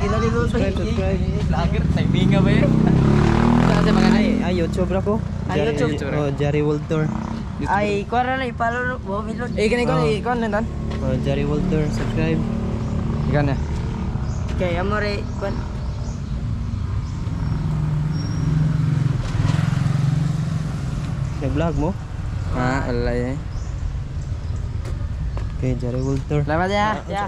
Kinaliluto. Subscribe, subscribe. Lager, timing nga ba yun? Saan sa mga Ay, ay, YouTube ra ko. Ay, Jerry- YouTube. Oh, Jerry World Tour. Ay, kuha na lang, ipalo mo, Milot. Eh, ganun ko, Oh. eh, ikaw na dan. Oh, Jerry World Tour. Subscribe. Ikaw na. Kaya mo rin, kuha. Nag-vlog mo? Ah, alay eh. Okay, Jerry World Tour. Salamat ya. Ya.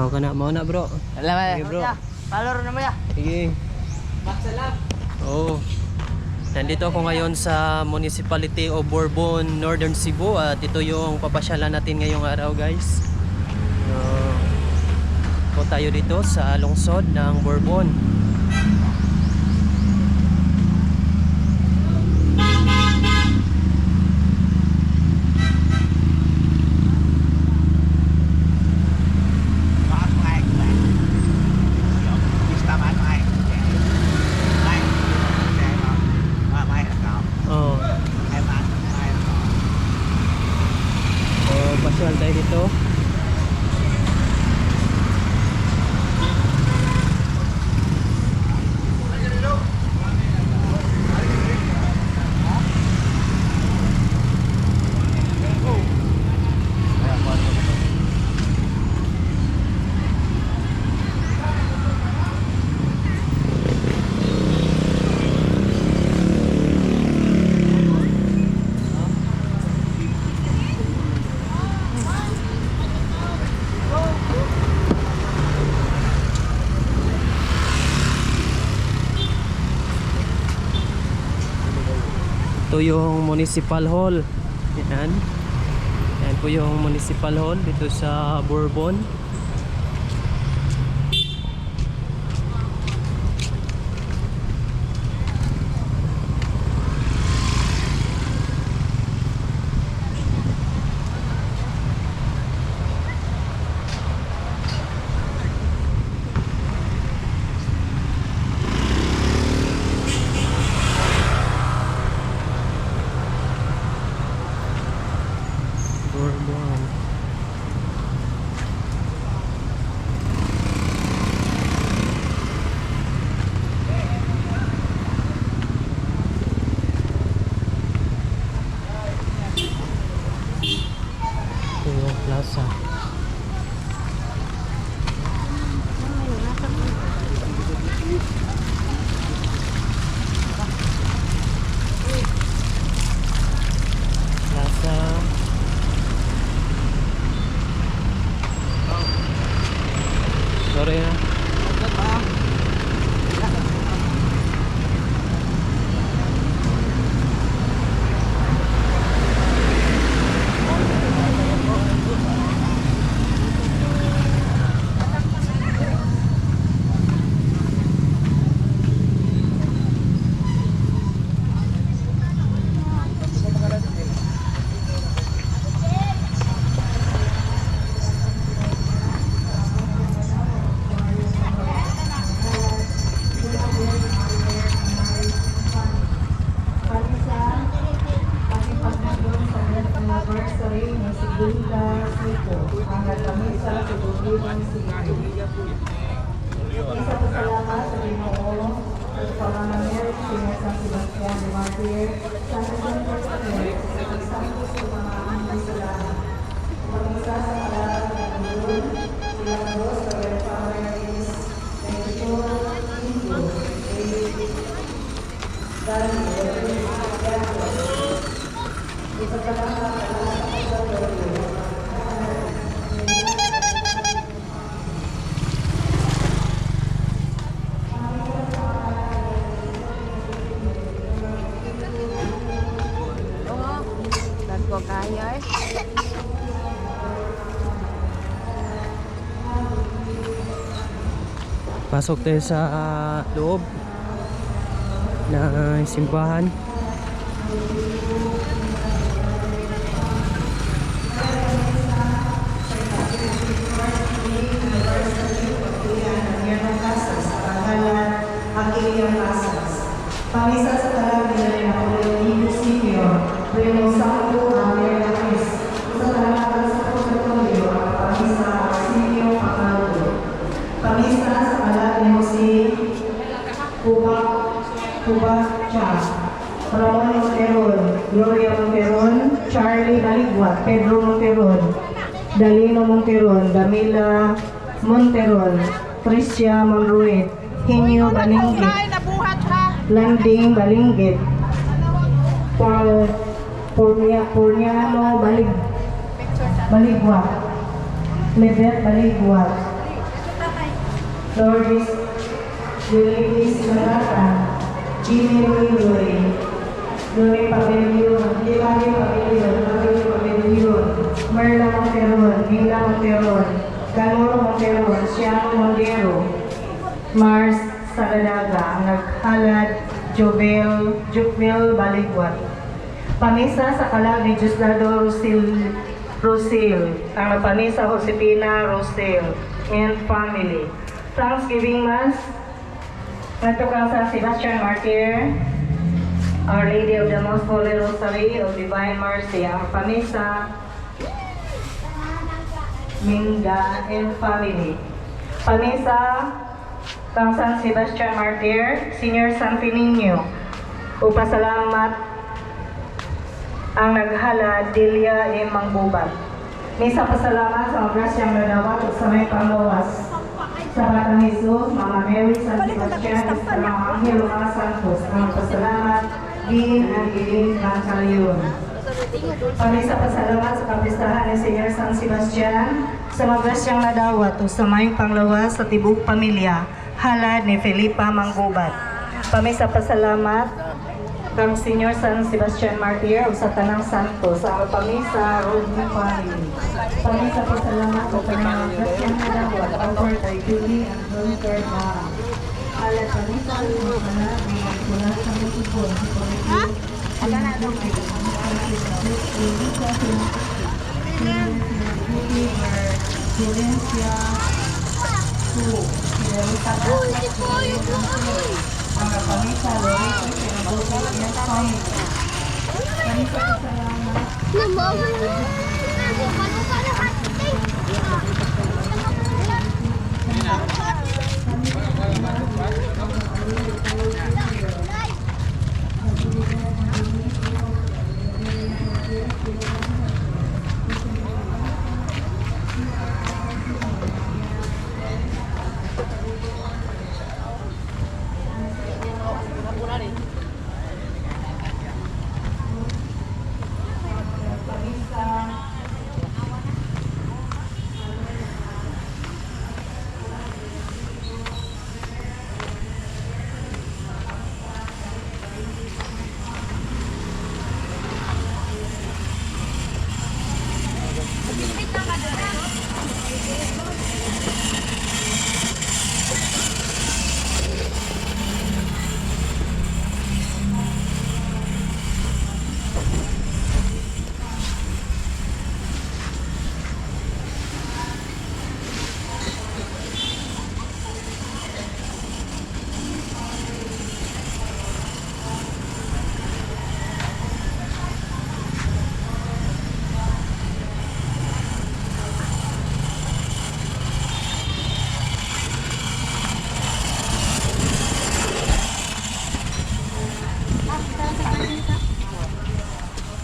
Oh, kana mo na, bro. Salamat Sige, ya. bro. Ya, palo rin naman ya. Sige. Oo. Nandito ako ngayon sa Municipality of Bourbon, Northern Cebu at ito yung papasyalan natin ngayong araw guys. So, po tayo dito sa lungsod ng Bourbon. though. Yung Municipal Hall. Yan. Yan po yung Municipal Hall dito sa. Bourbon. Pasok tayo sa ah, loob na simbahan. Pamisa sa talang nila na Pauline Senior, Remo Santo talang sa kalat ni Jose Kubak Kubak Cha. Ramon Monteron, Gloria Monteron, Charlie Baligwat, Pedro Monteron, Dalino Monteron, Damila Monteron, Tricia Monruit, Hinyo Balinggit, Landing Balinggit, Paul Purnia, Purniano Balig, Baligwat, Lebet Baligwat, Lourdes Yulitis Manata, Jimmy Luloy, Luloy Pabellon, Limari Pabellon, Pabellon Pabellon, Merla Monteron, Mila Monteron, Caloro Monteron, Siamo Mondero, Mars Saladaga, ang naghalad, Jubel, Jubel Baligwat. Pamisa sa kalag ni Diosdado Rosil, Rosil, ang nagpamisa Josepina Rosil, and family. Thanksgiving Mass, Nagtukang sa Sebastian Martyr, Our Lady of the Most Holy Rosary of Divine Mercy, ang pamisa, Minda and family. Pamisa, kang San Sebastian Martyr, Senior Santo Niño, upasalamat ang naghala Delia e Mangbubat. Misa pasalamat sa mga grasyang nadawat at sa may panglawas sa Batang Jesus, Mama Mary, San Sebastian, sa mga anghel mga santos, ang pasalamat, ang iling ng kalayon. Kami sa pasalamat sa kapistahan ni Senior San Sebastian, sa mga grasyang nadawat o sa mayong panglawas sa tibuk pamilya, halad ni Felipa Manggubat. Kami sa pasalamat kang Senior San Sebastian Martir o sa Tanang Santos, ang pamisa Rodney Family. Pamisa pasalamat sa tanang grasyang nadawat, over kay Julie and Walter na halad pamisa sa mga halad ni mula sa musipon, si Pamisa. Aga na ito. Silencia, Su, Silencia, Lorito, Sinabuti, and Family. Pamisa pasalamat Namama.